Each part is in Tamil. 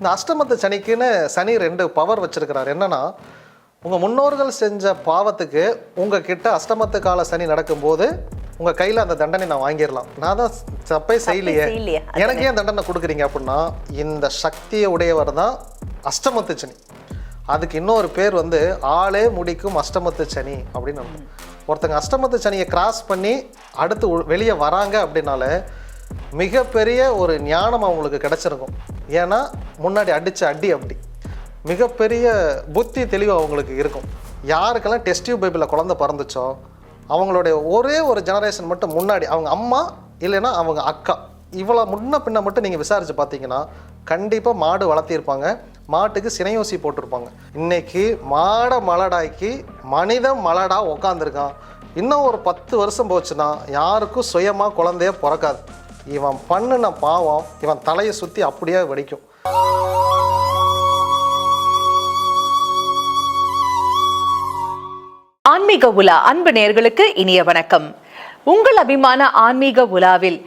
இந்த அஷ்டமத்து சனிக்குன்னு சனி ரெண்டு பவர் வச்சிருக்கிறார். என்னன்னா உங்க முன்னோர்கள் செஞ்ச பாவத்துக்கு உங்க கிட்ட அஷ்டமத்து கால சனி நடக்கும்போது உங்க கையில அந்த தண்டனை நான் வாங்கிடலாம். நான் தான் தப்பே செய்யலையே. எனக்கு ஏன் தண்டனை கொடுக்குறீங்க அப்படின்னா இந்த சக்தியை உடையவர் தான் அஷ்டமத்து சனி. அதுக்கு இன்னொரு பேர் வந்து ஆளே முடிக்கும் அஷ்டமத்து சனி அப்படின்னு. ஒருத்தங்க அஷ்டமத்து சனியை கிராஸ் பண்ணி அடுத்து வெளியே வராங்க அப்படின்னால மிகப்பெரிய ஒரு ஞானம் அவங்களுக்கு கிடைச்சிருக்கும். ஏன்னா முன்னாடி அடித்த அடி அப்படி. மிகப்பெரிய புத்தி தெளிவு அவங்களுக்கு இருக்கும். யாருக்கெல்லாம் டெஸ்ட் பைபிளில் குழந்த பிறந்துச்சோ அவங்களுடைய ஒரே ஒரு ஜெனரேஷன் மட்டும் முன்னாடி அவங்க அம்மா இல்லைன்னா அவங்க அக்கா. இவ்வளோ முன்ன பின்ன மட்டும் நீங்கள் விசாரித்து பார்த்தீங்கன்னா கண்டிப்பாக மாடு வளர்த்திருப்பாங்க. மாட்டுக்கு சினையூசி போட்டிருப்பாங்க. இன்னைக்கு மாடை மலடாக்கி மனிதன் மலடாக உக்காந்துருக்கான். இன்னும் ஒரு பத்து வருஷம் போச்சுன்னா யாருக்கும் சுயமாக குழந்தைய பிறக்காது. இவன் பண்ணுன பாவம் இவன் தலையை சுற்றி அப்படியே வெடிக்கும். ஆன்மீக உலா அன்பு நேயர்களுக்கு இனிய வணக்கம். உங்கள் அபிமான ஆன்மீக உலாவில்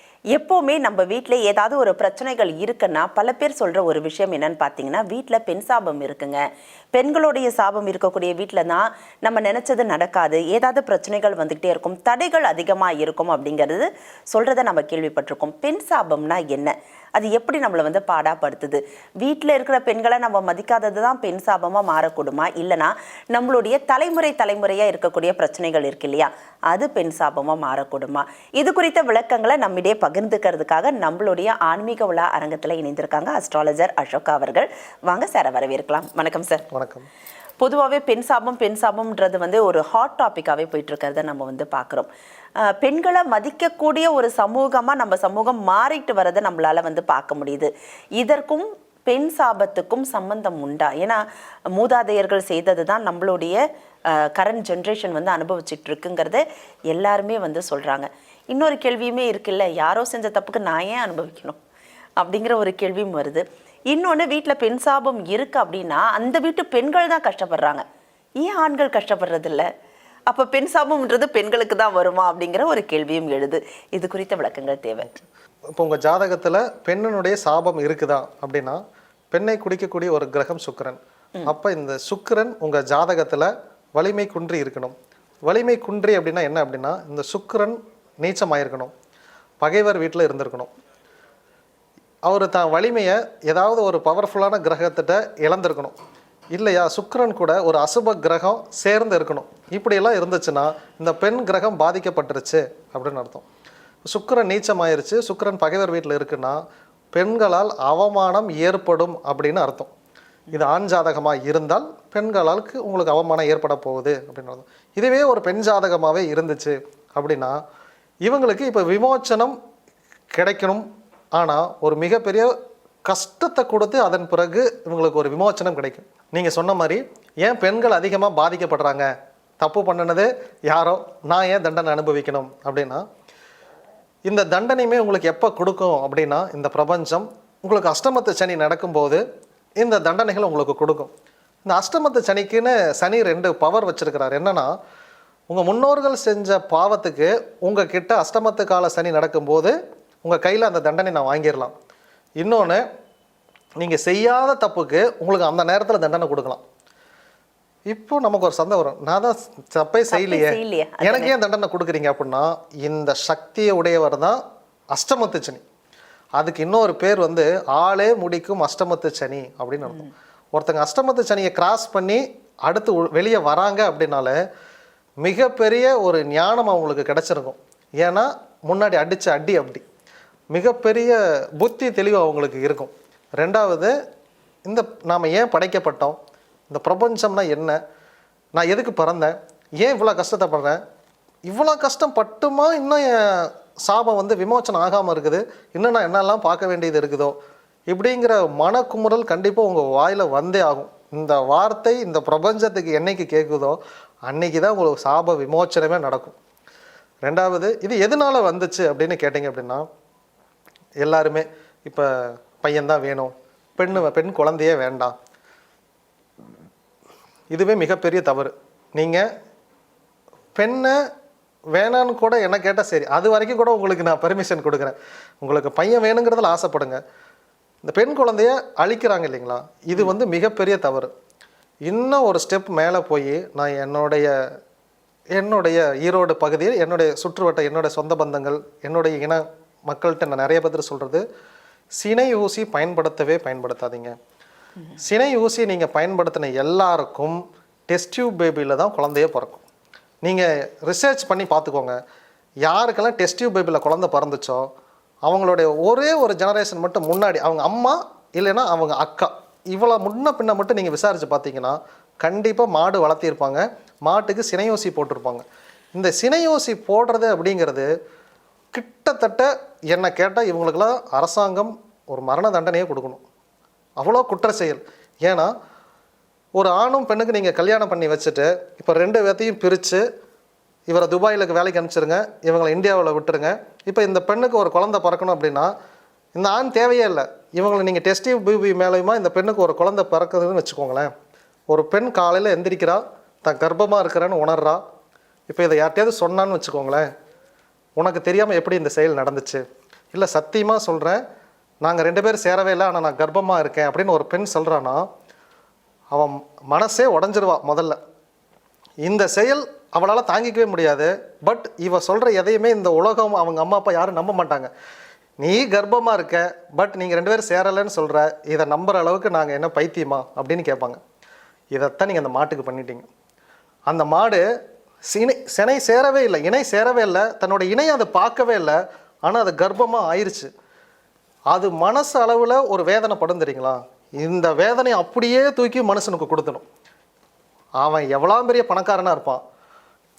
எப்போவுமே நம்ம வீட்டில் ஏதாவது ஒரு பிரச்சனைகள் இருக்குன்னா பல பேர் சொல்கிற ஒரு விஷயம் என்னன்னு பார்த்தீங்கன்னா வீட்டில் பெண் சாபம் இருக்குங்க. பெண்களுடைய சாபம் இருக்கக்கூடிய வீட்டில் தான் நம்ம நினச்சது நடக்காது. ஏதாவது பிரச்சனைகள் வந்துக்கிட்டே இருக்கும். தடைகள் அதிகமாக இருக்கும் அப்படிங்கிறது சொல்கிறத நம்ம கேள்விப்பட்டிருக்கோம். பெண் சாபம்னா என்ன? அது எப்படி நம்மளை வந்து பாடாப்படுத்துது? வீட்டில் இருக்கிற பெண்களை நம்ம மதிக்காதது தான் பெண் சாபமாக மாறக்கூடுமா? இல்லைனா நம்மளுடைய தலைமுறை தலைமுறையாக இருக்கக்கூடிய பிரச்சனைகள் இருக்கு இல்லையா? அது பெண் சாபமாக மாறக்கூடுமா? இது குறித்த விளக்கங்களை நம்மிடையே பகிர்ந்துக்கிறதுக்காக நம்மளுடைய ஆன்மீக விழா அரங்கத்தில் இணைந்திருக்காங்க அஸ்ட்ராலஜர் அசோகா அவர்கள். வாங்க சார் வரவேற்கலாம். வணக்கம் சார். வணக்கம். பொதுவாகவே பெண் சாபம் பெண் சாபம்ன்றது வந்து ஒரு ஹாட் டாப்பிக்காகவே போயிட்டு இருக்கிறத நம்ம வந்து பார்க்குறோம். பெண்களை மதிக்கக்கூடிய ஒரு சமூகமாக நம்ம சமூகம் மாறிட்டு வரதை நம்மளால் வந்து பார்க்க முடியுது. இதற்கும் பெண் சாபத்துக்கும் சம்பந்தம் உண்டா? ஏன்னா மூதாதையர்கள் செய்தது தான் நம்மளுடைய கரண்ட் ஜென்ரேஷன் வந்து அனுபவிச்சுட்டு இருக்குங்கிறத எல்லாருமே வந்து சொல்கிறாங்க இன்னொரு கேள்வியுமே இருக்குல்ல யாரோ செஞ்ச தப்புக்கு நான் ஏன் அனுபவிக்கணும்? அப்படிங்கிற ஒரு கேள்வியும் வருது. இன்னொன்று வீட்டில் பெண் சாபம் இருக்கு அப்படின்னா அந்த வீட்டு பெண்கள் தான் கஷ்டப்படுறாங்க. ஏன் ஆண்கள் கஷ்டப்படுறதில்ல? அப்போ பெண் சாபம்ன்றது பெண்களுக்கு தான் வருமா அப்படிங்கிற ஒரு கேள்வியும் எழுது. இது குறித்த விளக்கங்கள் தேவை. இப்போ உங்கள் ஜாதகத்தில் பெண்ணினுடைய சாபம் இருக்குதா அப்படின்னா பெண்ணை குடிக்கக்கூடிய ஒரு கிரகம் சுக்கிரன். அப்போ இந்த சுக்கிரன் உங்கள் ஜாதகத்தில் வலிமை குன்றி இருக்கணும். வலிமை குன்றி அப்படின்னா என்ன அப்படின்னா இந்த சுக்கிரன் நீச்சமாயிருக்கணும். பகைவர் வீட்டில் இருந்திருக்கணும். அவர் தான் வலிமையை ஏதாவது ஒரு பவர்ஃபுல்லான கிரகத்திட்ட இழந்திருக்கணும். இல்லையா? சுக்கரன் கூட ஒரு அசுப கிரகம் சேர்ந்து இருக்கணும். இப்படியெல்லாம் இருந்துச்சுன்னா இந்த பெண் கிரகம் பாதிக்கப்பட்டுருச்சு அப்படின்னு அர்த்தம். சுக்கரன் நீச்சமாயிருச்சு. சுக்கிரன் பகைவர் வீட்டில் இருக்குன்னா பெண்களால் அவமானம் ஏற்படும் அப்படின்னு அர்த்தம். இது ஆண் ஜாதகமாக இருந்தால் பெண்களாலுக்கு உங்களுக்கு அவமானம் ஏற்பட போகுது அப்படின்னு அர்த்தம். இதுவே ஒரு பெண் ஜாதகமாகவே இருந்துச்சு அப்படின்னா இவங்களுக்கு இப்போ விமோச்சனம் கிடைக்கணும் ஆனால் ஒரு மிகப்பெரிய கஷ்டத்தை கொடுத்து அதன் பிறகு இவங்களுக்கு ஒரு விமோச்சனம் கிடைக்கும். நீங்கள் சொன்ன மாதிரி ஏன் பெண்கள் அதிகமாக பாதிக்கப்படுறாங்க? தப்பு பண்ணினது யாரோ? நான் ஏன் தண்டனை அனுபவிக்கணும்? அப்படின்னா இந்த தண்டனையுமே உங்களுக்கு எப்போ கொடுக்கும்? அப்படின்னா இந்த பிரபஞ்சம் உங்களுக்கு அஷ்டமத்து சனி நடக்கும்போது இந்த தண்டனைகள் உங்களுக்கு கொடுக்கும். இந்த அஷ்டமத்து சனிக்குன்னு சனி ரெண்டு பவர் வச்சுருக்கிறார். என்னென்னா உங்கள் முன்னோர்கள் செஞ்ச பாவத்துக்கு உங்கள் கிட்ட அஷ்டமத்து கால சனி நடக்கும்போது உங்கள் கையில் அந்த தண்டனை நான் வாங்கிடலாம். இன்னொன்று நீங்கள் செய்யாத தப்புக்கு உங்களுக்கு அந்த நேரத்தில் தண்டனை கொடுக்கலாம். இப்போ நமக்கு ஒரு சந்தேகம் வரும். நான் தான் தப்பே செய்யலையே. எனக்கு ஏன் தண்டனை கொடுக்குறீங்க அப்படின்னா இந்த சக்தியை உடையவர் தான் அஷ்டமத்து சனி. அதுக்கு இன்னொரு பேர் வந்து ஆளே முடிக்கும் அஷ்டமத்து சனி அப்படின்னு அர்த்தம். ஒருத்தங்க அஷ்டமத்து சனியை கிராஸ் பண்ணி அடுத்து வெளியே வராங்க அப்படின்னால மிகப்பெரிய ஒரு ஞானம் அவங்களுக்கு கிடைச்சிருக்கும். ஏன்னா முன்னாடி அடிச்ச அடி அப்படி. மிகப்பெரிய புத்தி தெளிவு அவங்களுக்கு இருக்கும். ரெண்டாவது இந்த நாம் ஏன் படைக்கப்பட்டோம்? இந்த பிரபஞ்சம்னா என்ன? நான் எதுக்கு பிறந்தேன்? ஏன் இவ்வளோ கஷ்டத்தைப்படுறேன்? இவ்வளோ கஷ்டம் பட்டுமா இன்னும் என் சாபம் வந்து விமோச்சனம் ஆகாமல் இருக்குது? இன்னும் நான் என்னெல்லாம் பார்க்க வேண்டியது இருக்குதோ? இப்படிங்கிற மனக்குமுறல் கண்டிப்பாக உங்கள் வாயில் வந்தே ஆகும். இந்த வார்த்தை இந்த பிரபஞ்சத்துக்கு என்னைக்கு கேட்குதோ அன்னைக்கு தான் உங்களுக்கு சாப விமோச்சனமே நடக்கும். ரெண்டாவது இது எதனால வந்துச்சு அப்படின்னு கேட்டிங்க அப்படின்னா எல்லாருமே இப்போ பையன்தான் வேணும். பெண்ணு பெண் குழந்தையே வேண்டாம். இதுவே மிகப்பெரிய தவறு. நீங்கள் பெண்ணை வேணான்னு கூட என்ன கேட்டால் சரி அது வரைக்கும் கூட உங்களுக்கு நான் பெர்மிஷன் கொடுக்குறேன். உங்களுக்கு பையன் வேணுங்கிறதுல ஆசைப்படுங்க. இந்த பெண் குழந்தைய அழிக்கிறாங்க இல்லைங்களா? இது வந்து மிகப்பெரிய தவறு. இன்னும் ஒரு ஸ்டெப் மேலே போய் நான் என்னுடைய என்னுடைய ஈரோடு பகுதியில் என்னுடைய சுற்றுவட்ட என்னுடைய சொந்த பந்தங்கள் என்னுடைய இன மக்கள்கிட்ட நான் நிறைய பேர் சொல்கிறது சினை ஊசி பயன்படுத்தவே பயன்படுத்தாதீங்க. சினை ஊசி நீங்கள் பயன்படுத்தின எல்லாருக்கும் டெஸ்ட் டியூப் பேபியில் தான் குழந்தையே பிறக்கும். நீங்கள் ரிசர்ச் பண்ணி பார்த்துக்கோங்க யாருக்கெல்லாம் டெஸ்ட் டியூப் பேபியில் குழந்தை பிறந்துச்சோ அவங்களுடைய ஒரே ஒரு ஜெனரேஷன் மட்டும் முன்னாடி அவங்க அம்மா இல்லைன்னா அவங்க அக்கா இவ்வளோ முன்ன பின்ன மட்டும் நீங்கள் விசாரித்து பார்த்தீங்கன்னா கண்டிப்பாக மாடு வளர்த்திருப்பாங்க மாட்டுக்கு சினையோசி போட்டிருப்பாங்க. இந்த சினையோசி போடுறது அப்படிங்கிறது கிட்டத்தட்ட என்னை கேட்டால் இவங்களுக்கெல்லாம் அரசாங்கம் ஒரு மரண தண்டனையே கொடுக்கணும். அவ்வளோ குற்ற செயல். ஏன்னா ஒரு ஆணும் பெண்ணுக்கு நீங்கள் கல்யாணம் பண்ணி வச்சுட்டு இப்போ ரெண்டு பேர்த்தையும் பிரித்து இவரை துபாயிலுக்கு வேலைக்கு அனுப்பிச்சிருங்க இவங்களை இந்தியாவில் விட்டுருங்க. இப்போ இந்த பெண்ணுக்கு ஒரு குழந்தை பிறக்கணும் அப்படின்னா இந்த ஆண் தேவையே இல்லை. இவங்களை நீங்கள் டெஸ்டிவ் பிபி மேலேயுமா இந்த பெண்ணுக்கு ஒரு குழந்தை பிறக்குதுன்னு வச்சுக்கோங்களேன். ஒரு பெண் காலையில் எந்திரிக்கிறா தான் கர்ப்பமாக இருக்கிறேன்னு உணர்றா. இப்போ இதை யார்கிட்டயாவது சொன்னான்னு வச்சுக்கோங்களேன். உனக்கு தெரியாமல் எப்படி இந்த செயல் நடந்துச்சு? இல்லை சத்தியமாக சொல்கிறேன் நாங்கள் ரெண்டு பேரும் சேரவே இல்லை ஆனால் நான் கர்ப்பமாக இருக்கேன் அப்படின்னு ஒரு பெண் சொல்கிறான்னா அவன் மனசே உடஞ்சிருவா முதல்ல. இந்த செயல் அவளால் தாங்கிக்கவே முடியாது பட் இவ சொல்கிற எதையுமே இந்த உலகம் அவங்க அம்மா அப்பா யாரும் நம்ப மாட்டாங்க. நீ கர்ப்பமாக இருக்க பட் நீங்கள் ரெண்டு பேரும் சேரலைன்னு சொல்கிற இதை நம்புற அளவுக்கு நாங்கள் என்ன பைத்தியமா அப்படின்னு கேட்பாங்க. இதைத்தான் நீங்கள் அந்த மாட்டுக்கு பண்ணிட்டீங்க. அந்த மாடு சினை சினை சேரவே இல்லை. இணை சேரவே இல்லை. தன்னோட இணையை அதை பார்க்கவே இல்லை. ஆனால் அது கர்ப்பமாக ஆயிடுச்சு அது மனசு அளவில் ஒரு வேதனை படும் தெரியுங்களா? இந்த வேதனையை அப்படியே தூக்கி மனுஷனுக்கு கொடுத்தணும் அவன் எவ்வளோ பெரிய பணக்காரனாக இருப்பான்.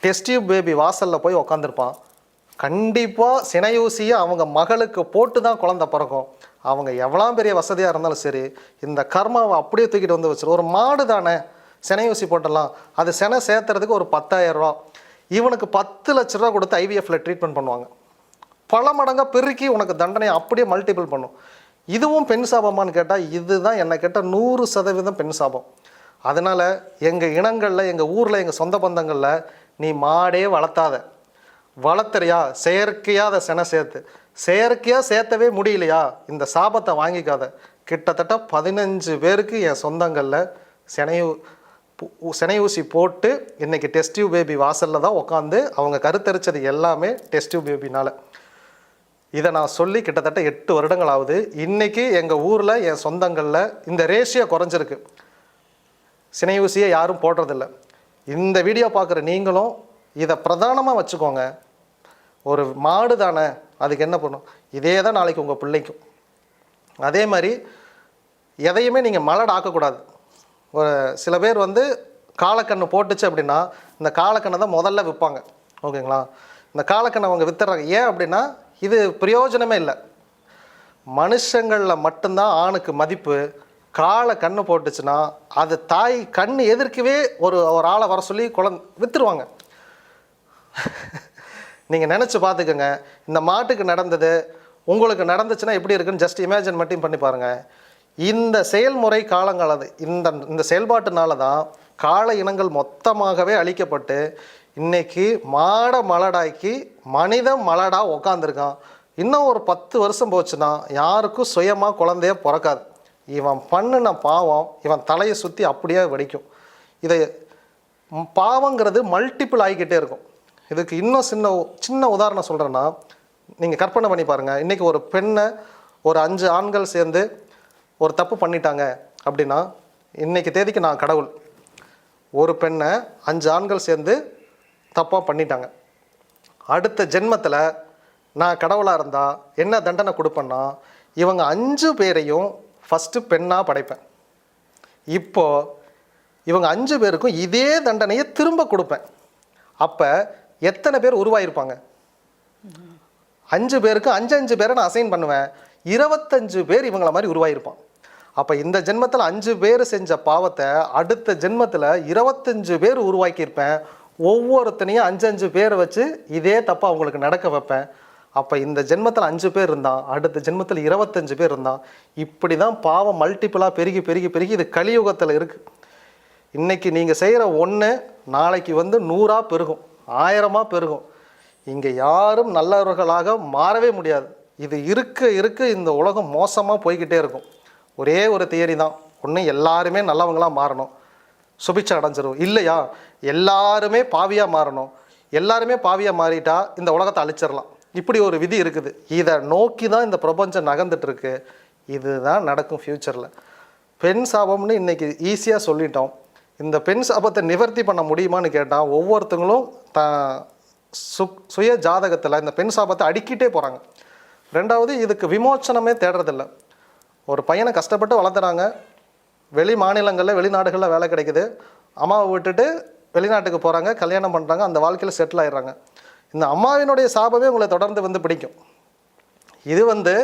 டெஸ்டிவ் பேபி வாசலில் போய் உக்காந்துருப்பான். கண்டிப்பாக சினையூசியை அவங்க மகளுக்கு போட்டு தான் குழந்த பிறக்கும். அவங்க எவ்வளோ பெரிய வசதியாக இருந்தாலும் சரி இந்த கர்மாவை அப்படியே தூக்கிட்டு வந்து வச்சிரு. ஒரு மாடு தானே. சினையூசி போட்டலாம் அது செனை சேர்த்துறதுக்கு ஒரு 10000 ரூபா. இவனுக்கு பத்து லட்ச ரூபா கொடுத்து ஐவிஎஃப்ல ட்ரீட்மெண்ட் பண்ணுவாங்க. பல மடங்காக பெருக்கி உனக்கு தண்டனையை அப்படியே மல்டிபிள் பண்ணும். இதுவும் பெண் சாபமான்னு கேட்டால் இதுதான் என்னை கேட்டால் நூறு சதவீதம் பெண் சாபம். அதனால் எங்கள் இனங்களில் எங்கள் ஊரில் எங்கள் சொந்த பந்தங்களில் நீ மாடே வளர்த்தாத. வளர்த்துறியா? செயற்கையாக அதை செனை சேர்த்து. செயற்கையாக சேர்த்தவே முடியலையா? இந்த சாபத்தை வாங்கிக்காத. கிட்டத்தட்ட பதினஞ்சு பேருக்கு என் சொந்தங்களில் செனையூ சினை ஊசி போட்டு இன்னைக்கு டியூப் பேபி வாசலில் தான் உட்காந்து அவங்க கருத்தரிச்சது எல்லாமே டெஸ்ட் டியூப் பேபினால் இதை நான் சொல்லி கிட்டத்தட்ட எட்டு வருடங்கள் ஆகுது இன்றைக்கி எங்கள் ஊரில் என் சொந்தங்களில் இந்த ரேஷியோ குறைஞ்சிருக்கு. சினை ஊசியை யாரும் போடுறதில்ல. இந்த வீடியோ பார்க்குற நீங்களும் இதை பிரதானமாக வச்சுக்கோங்க. ஒரு மாடு தானே அதுக்கு என்ன பண்ணும்? இதே தான் நாளைக்கு உங்கள் பிள்ளைக்கும். அதே மாதிரி எதையுமே நீங்கள் மலடாக்கக்கூடாது ஒரு சில பேர் வந்து காலக்கண்ணு போட்டுச்சு அப்படின்னா இந்த காலக்கண்ணை தான் முதல்ல விற்பாங்க. ஓகேங்களா? இந்த காலக்கண்ணை அவங்க வித்துறாங்க. ஏன் அப்படின்னா இது பிரயோஜனமே இல்லை. மனுஷங்களில் மட்டும்தான் ஆணுக்கு மதிப்பு. காலை கண்ணு போட்டுச்சுன்னா அது தாய் கண் எதிர்க்கவே ஒரு ஒரு ஆளை வர சொல்லி குழந்த வித்துருவாங்க. நீங்கள் நினச்சி பார்த்துக்கோங்க. இந்த மாட்டுக்கு நடந்தது உங்களுக்கு நடந்துச்சுன்னா எப்படி இருக்குன்னு ஜஸ்ட் இமேஜின் மட்டும் பண்ணி பாருங்கள் இந்த செயல்முறை காலங்களது இந்த இந்த செயல்பாட்டுனால தான் கால இனங்கள் மொத்தமாகவே அழிக்கப்பட்டு இன்னைக்கு மாட மலடாக்கி மனிதன் மலடாக உக்காந்துருக்கான். இன்னும் ஒரு பத்து வருஷம் போச்சுன்னா யாருக்கும் சுயமாக குழந்தைய பிறக்காது. இவன் பண்ணுன பாவம் இவன் தலையை சுற்றி அப்படியே வெடிக்கும். இதை பாவங்கிறது மல்டிபிள் ஆகிக்கிட்டே இருக்கும். இதுக்கு இன்னும் சின்ன உ- சின்ன உதாரணம் சொல்கிறேன்னா நீங்கள் கற்பனை பண்ணி பாருங்கள் இன்றைக்கி ஒரு பெண்ணை ஒரு அஞ்சு ஆண்கள் சேர்ந்து ஒரு தப்பு பண்ணிட்டாங்க அப்படின்னா இன்றைக்கி தேதிக்கு நான் கடவுள். ஒரு பெண்ணை அஞ்சு ஆண்கள் சேர்ந்து தப்பாக பண்ணிட்டாங்க. அடுத்த ஜென்மத்தில் நான் கடவுளாக இருந்தால் என்ன தண்டனை கொடுப்பேன்னா இவங்க அஞ்சு பேரையும் ஃபஸ்ட்டு பெண்ணாக படைப்பேன். இப்போ இவங்க அஞ்சு பேருக்கும் இதே தண்டனையை திரும்ப கொடுப்பேன். அப்போ எத்தனை பேர் உருவாயிருப்பாங்க? அஞ்சு பேருக்கு அஞ்சு அஞ்சு பேரை நான் அசைன் பண்ணுவேன். இருபத்தஞ்சு பேர் இவங்கள மாதிரி உருவாயிருப்பான். அப்போ இந்த ஜென்மத்தில் அஞ்சு பேர் செஞ்ச பாவத்தை அடுத்த ஜென்மத்தில் இருபத்தஞ்சு பேர் உருவாக்கியிருப்பேன். ஒவ்வொருத்தனையும் அஞ்சு அஞ்சு பேரை வச்சு இதே தப்பாக அவங்களுக்கு நடக்க வைப்பேன். அப்போ இந்த ஜென்மத்தில் அஞ்சு பேர் இருந்தான் அடுத்த ஜென்மத்தில் இருபத்தஞ்சு பேர் இருந்தான். இப்படி தான் பாவம் மல்டிப்புளாக பெருகி பெருகி பெருகி இது கலியுகத்தில் இருக்குது இன்றைக்கி நீங்கள் செய்கிற ஒன்று நாளைக்கு வந்து நூறாக பெருகும் ஆயிரமாக பெருகும். இங்கே யாரும் நல்லவர்களாக மாறவே முடியாது. இது இருக்க இருக்க இந்த உலகம் மோசமாக போய்கிட்டே இருக்கும். ஒரே ஒரு தியரி தான். ஒன்று எல்லாருமே நல்லவங்களாக மாறணும். சுபிச்சை அடைஞ்சிரும். இல்லையா? எல்லாருமே பாவியாக மாறணும். எல்லாருமே பாவியாக மாறிட்டா இந்த உலகத்தை அழிச்சிடலாம். இப்படி ஒரு விதி இருக்குது. இதை நோக்கி தான் இந்த பிரபஞ்சம் நகர்ந்துட்டுருக்கு. இதுதான் நடக்கும் ஃப்யூச்சரில் பெண் சாபம்னு இன்னைக்கு ஈஸியாக சொல்லிட்டோம். இந்த பெண் சாபத்தை நிவர்த்தி பண்ண முடியுமான்னு கேட்டால் ஒவ்வொருத்தங்களும் த சு சுய ஜாதகத்தில் இந்த பெண் சாபத்தை அடிக்கிட்டே போகிறாங்க ரெண்டாவது இதுக்கு விமோச்சனமே தேடுறதில்ல. ஒரு பையனை கஷ்டப்பட்டு வளர்த்துறாங்க. வெளி மாநிலங்களில் வெளிநாடுகளில் வேலை கிடைக்குது. அம்மாவை விட்டுட்டு வெளிநாட்டுக்கு போகிறாங்க கல்யாணம் பண்ணுறாங்க அந்த வாழ்க்கையில் செட்டில் ஆயிடுறாங்க. இந்த அம்மாவினுடைய சாபமே உங்களை தொடர்ந்து வந்து பிடிக்கும். இது வந்து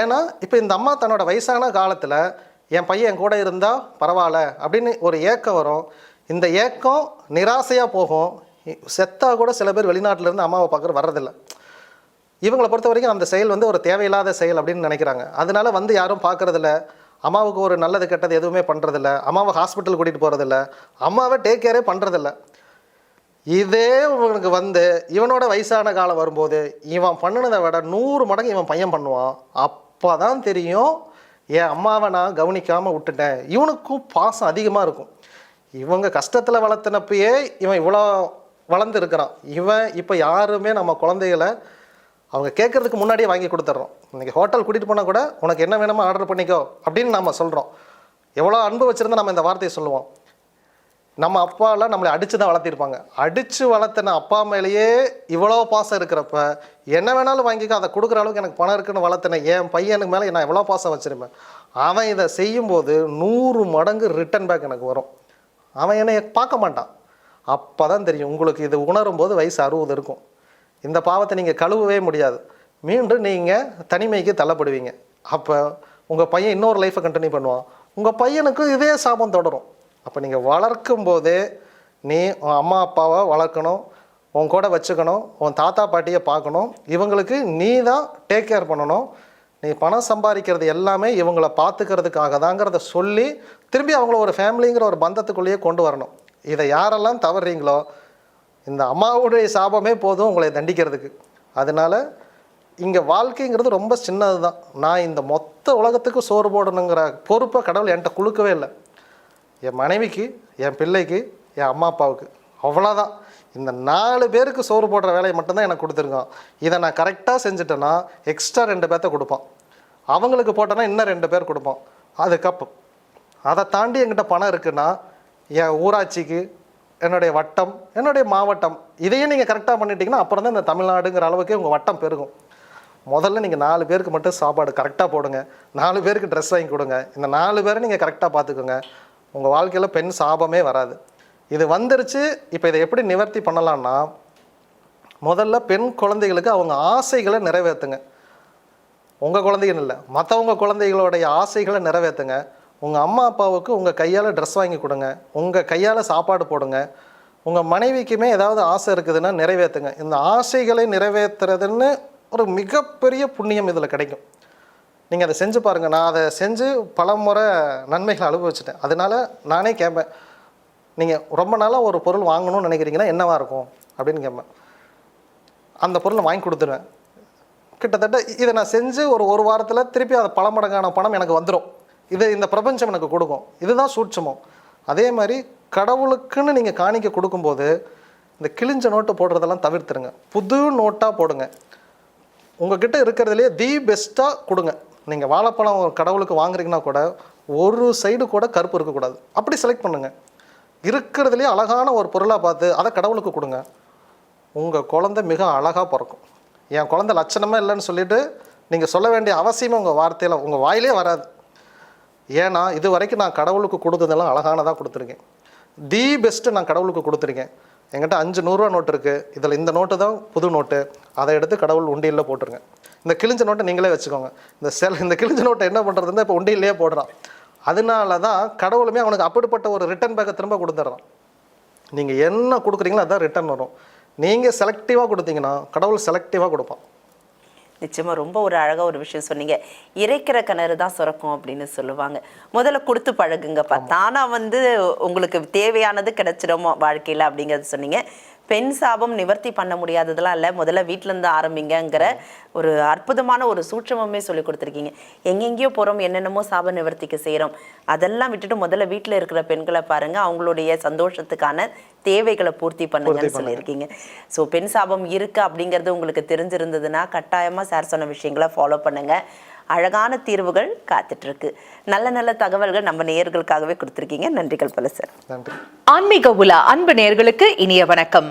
ஏன்னா இப்போ இந்த அம்மா தன்னோட வயசான காலத்தில் என் பையன் என் கூட இருந்தால் பரவாயில்ல அப்படின்னு ஒரு ஏக்கம் வரும். இந்த ஏக்கம் நிராசையாக போகும். செத்தாக கூட சில பேர் வெளிநாட்டிலேருந்து அம்மாவை பார்க்குற வர்றதில்லை. இவங்களை பொறுத்த வரைக்கும் அந்த செயல் வந்து ஒரு தேவையில்லாத செயல் அப்படின்னு நினைக்கிறாங்க. அதனால வந்து யாரும் பார்க்கறதில்ல. அம்மாவுக்கு ஒரு நல்லது கெட்டது எதுவுமே பண்ணுறதில்ல அம்மாவை ஹாஸ்பிட்டல் கூட்டிகிட்டு போகிறதில்ல அம்மாவை டேக் கேரே பண்ணுறதில்ல இதே இவனுக்கு வந்து இவனோட வயசான காலம் வரும்போது இவன் பண்ணினதை விட நூறு மடங்கு இவன் பையன் பண்ணுவான். அப்போ தான் தெரியும் என் அம்மாவை நான் கவனிக்காமல் விட்டுட்டேன். இவனுக்கும் பாசம் அதிகமாக இருக்கும். இவங்க கஷ்டத்தில் வளர்த்தினப்பயே இவன் இவ்வளோ வளர்ந்துருக்கிறான் இவன் இப்போ யாருமே நம்ம குழந்தைகளை அவங்க கேட்கறதுக்கு முன்னாடியே வாங்கி கொடுத்துட்றோம் நீங்கள் ஹோட்டல் கூட்டிகிட்டு போனால் கூட உனக்கு என்ன வேணுமோ ஆர்டர் பண்ணிக்கோ அப்படின்னு நம்ம சொல்கிறோம் எவ்வளோ அன்பு வச்சுருந்தா நம்ம இந்த வார்த்தையை சொல்லுவோம். நம்ம அப்பாலாம் நம்மளை அடித்து தான் வளர்த்திருப்பாங்க. அடித்து வளர்த்தின அப்பா மேலேயே இவ்வளோ பாசம் இருக்கிறப்ப என்ன வேணாலும் வாங்கிக்க அதை கொடுக்குற அளவுக்கு எனக்கு பணம் இருக்குன்னு வளர்த்தினேன் என் பையனுக்கு மேலே நான் எவ்வளோ பாசம் வச்சுருப்பேன். அவன் இதை செய்யும்போது நூறு மடங்கு ரிட்டன் பேக் எனக்கு வரும். அவன் என்னை பார்க்க மாட்டான். அப்போ தான் தெரியும் உங்களுக்கு இது உணரும் போது வயசு அறுபது இருக்கும். இந்த பாவத்தை நீங்கள் கழுவவே முடியாது. மீண்டும் நீங்கள் தனிமைக்கு தள்ளப்படுவீங்க. அப்போ உங்கள் பையன் இன்னொரு லைஃப்பை கண்டினியூ பண்ணுவான். உங்கள் பையனுக்கும் இதே சாபம் தொடரும். அப்போ நீங்கள் வளர்க்கும் போதே நீ உன் அம்மா அப்பாவை வளர்க்கணும். உன் கூட வச்சுக்கணும். உன் தாத்தா பாட்டியை பார்க்கணும். இவங்களுக்கு நீ தான் டேக் கேர் பண்ணணும். நீ பணம் சம்பாதிக்கிறது எல்லாமே இவங்கள பார்த்துக்கிறதுக்காக தாங்கிறத சொல்லி திரும்பி அவங்கள ஒரு ஃபேமிலிங்கிற ஒரு பந்தத்துக்குள்ளேயே கொண்டு வரணும். இதை யாரெல்லாம் தவறுறீங்களோ இந்த அம்மாவுடைய சாபமே போதும் உங்களை தண்டிக்கிறதுக்கு. அதனால இங்கே வாழ்க்கைங்கிறது ரொம்ப சின்னது தான் நான் இந்த மொத்த உலகத்துக்கு சோறு போடணுங்கிற பொறுப்பை கடவுள் என்கிட்ட கொடுக்கவே இல்லை. என் மனைவிக்கு என் பிள்ளைக்கு என் அம்மா அப்பாவுக்கு. அவ்வளோதான் இந்த நாலு பேருக்கு சோறு போடுற வேலையை மட்டும்தான் எனக்கு கொடுத்துருக்கான். இதை நான் கரெக்டாக செஞ்சுட்டேன்னா எக்ஸ்ட்ரா ரெண்டு பேர்த்த கொடுப்பான். அவங்களுக்கு போட்டேன்னா இன்னும் ரெண்டு பேர் கொடுப்பான். அதுக்கப்புறம் அதை தாண்டி என்கிட்ட பணம் இருக்குன்னா என் ஊராட்சிக்கு என்னுடைய வட்டம் என்னுடைய மாவட்டம் இதையும் நீங்கள் கரெக்டாக பண்ணிட்டீங்கன்னா அப்புறம் தான் இந்த தமிழ்நாடுங்கிற அளவுக்கு உங்கள் வட்டம் பெருகும். முதல்ல நீங்கள் நாலு பேருக்கு மட்டும் சாப்பாடு கரெக்டாக போடுங்க. நாலு பேருக்கு ட்ரெஸ் வாங்கி கொடுங்க. இந்த நாலு பேரை நீங்கள் கரெக்டாக பார்த்துக்கோங்க. உங்கள் வாழ்க்கையில் பெண் சாபமே வராது. இது வந்துருச்சு. இப்போ இதை எப்படி நிவர்த்தி பண்ணலான்னா முதல்ல பெண் குழந்தைகளுக்கு அவங்க ஆசைகளை நிறைவேற்றுங்க உங்கள் குழந்தைகள் இல்லை. மற்றவங்க குழந்தைகளுடைய ஆசைகளை நிறைவேற்றுங்க உங்கள் அம்மா அப்பாவுக்கு உங்கள் கையால் ட்ரெஸ் வாங்கி கொடுங்க. உங்கள் கையால் சாப்பாடு போடுங்க. உங்கள் மனைவிக்குமே ஏதாவது ஆசை இருக்குதுன்னா நிறைவேற்றுங்க இந்த ஆசைகளை நிறைவேற்றுறதுன்னு ஒரு மிகப்பெரிய புண்ணியம் இதில் கிடைக்கும். நீங்கள் அதை செஞ்சு பாருங்கள் நான் அதை செஞ்சு பல முறை நன்மைகளை அனுபவிச்சிட்டேன். அதனால நானே கேட்பேன் நீங்கள் ரொம்ப நாளாக ஒரு பொருள் வாங்கணும்னு நினைக்கிறீங்கன்னா என்னவாக இருக்கும்? அப்படின்னு கேட்பேன் அந்த பொருளை வாங்கி கொடுத்துருவேன். கிட்டத்தட்ட இதை நான் செஞ்சு ஒரு ஒரு வாரத்தில் திருப்பி அதை பல மடங்கான பணம் எனக்கு வந்துடும் இது இந்த பிரபஞ்சம் எனக்கு கொடுக்கும். இதுதான் சூட்சமம். அதே மாதிரி கடவுளுக்குன்னு நீங்கள் காணிக்க கொடுக்கும்போது இந்த கிழிஞ்ச நோட்டு போடுறதெல்லாம் தவிர்த்துருங்க. புது நோட்டாக போடுங்க. உங்ககிட்ட இருக்கிறதுலே தி பெஸ்ட்டாக கொடுங்க. நீங்கள் வாழைப்பழம் கடவுளுக்கு வாங்குறீங்கன்னா கூட ஒரு சைடு கூட கருப்பு இருக்கக்கூடாது. அப்படி செலக்ட் பண்ணுங்கள் இருக்கிறதுலே அழகான ஒரு பொருளாக பார்த்து அதை கடவுளுக்கு கொடுங்க. உங்கள் குழந்தை மிக அழகாக பிறக்கும். என் குழந்தை லட்சணமே இல்லைன்னு சொல்லிட்டு நீங்கள் சொல்ல வேண்டிய அவசியமே உங்கள் வார்த்தையில் உங்கள் வாயிலே வராது. ஏன்னா இது வரைக்கும் நான் கடவுளுக்கு கொடுத்ததெல்லாம் அழகானதாக கொடுத்துருக்கேன். தி பெஸ்ட்டு நான் கடவுளுக்கு கொடுத்துருக்கேன். என்கிட்ட அஞ்சு நூறுரூவா நோட்டு இருக்குது இதில் இந்த நோட்டு தான் புது நோட்டு அதை எடுத்து கடவுள் உண்டியலில் போட்டுருங்க. இந்த கிழிஞ்ச நோட்டை நீங்களே வச்சுக்கோங்க. இந்த செல் இந்த கிழிஞ்ச நோட்டை என்ன பண்ணுறதுன்னா இப்போ உண்டியிலேயே போடுறான். அதனால தான் கடவுளுமே அவனுக்கு அப்படிப்பட்ட ஒரு ரிட்டர்ன் பேக்கை திரும்ப கொடுத்துட்றான். நீங்கள் என்ன கொடுக்குறீங்களோ அதான் ரிட்டர்ன் வரும். நீங்கள் செலக்டிவாக கொடுத்தீங்கன்னா கடவுள் செலக்டிவாக கொடுப்பான். நிச்சயமா ரொம்ப ஒரு அழகா ஒரு விஷயம் சொன்னீங்க. இறைக்கிற கிணறு தான் சுரக்கும் அப்படின்னு சொல்லுவாங்க. முதல்ல கொடுத்து பழகுங்கப்பா தானா வந்து உங்களுக்கு தேவையானது கிடைச்சிடுமோ வாழ்க்கையில அப்படிங்கறது சொன்னீங்க. பெண் சாபம் நிவர்த்தி பண்ண முடியாததெல்லாம் இல்லை. முதல்ல வீட்ல இருந்து ஆரம்பிங்கங்கிற ஒரு அற்புதமான ஒரு சூட்சமமே சொல்லி கொடுத்துருக்கீங்க. எங்கெங்கேயோ போறோம் என்னென்னமோ சாப நிவர்த்திக்கு செய்றோம். அதெல்லாம் விட்டுட்டு முதல்ல வீட்ல இருக்கிற பெண்களை பாருங்க. அவங்களுடைய சந்தோஷத்துக்கான தேவைகளை பூர்த்தி பண்ணுங்கன்னு சொல்லியிருக்கீங்க. ஸோ பெண் சாபம் இருக்கு அப்படிங்கிறது உங்களுக்கு தெரிஞ்சிருந்ததுன்னா கட்டாயமா சார் சொன்ன விஷயங்களை ஃபாலோ பண்ணுங்க. அழகான தீர்வுகள் காத்துட்டு இருக்கு நல்ல நல்ல தகவல்கள் நம்ம நேயர்களுக்காகவே கொடுத்துருக்கீங்க. நன்றிகள் பல சார். நன்றி. ஆன்மீக உலா அன்பு நேயர்களுக்கு இனிய வணக்கம்.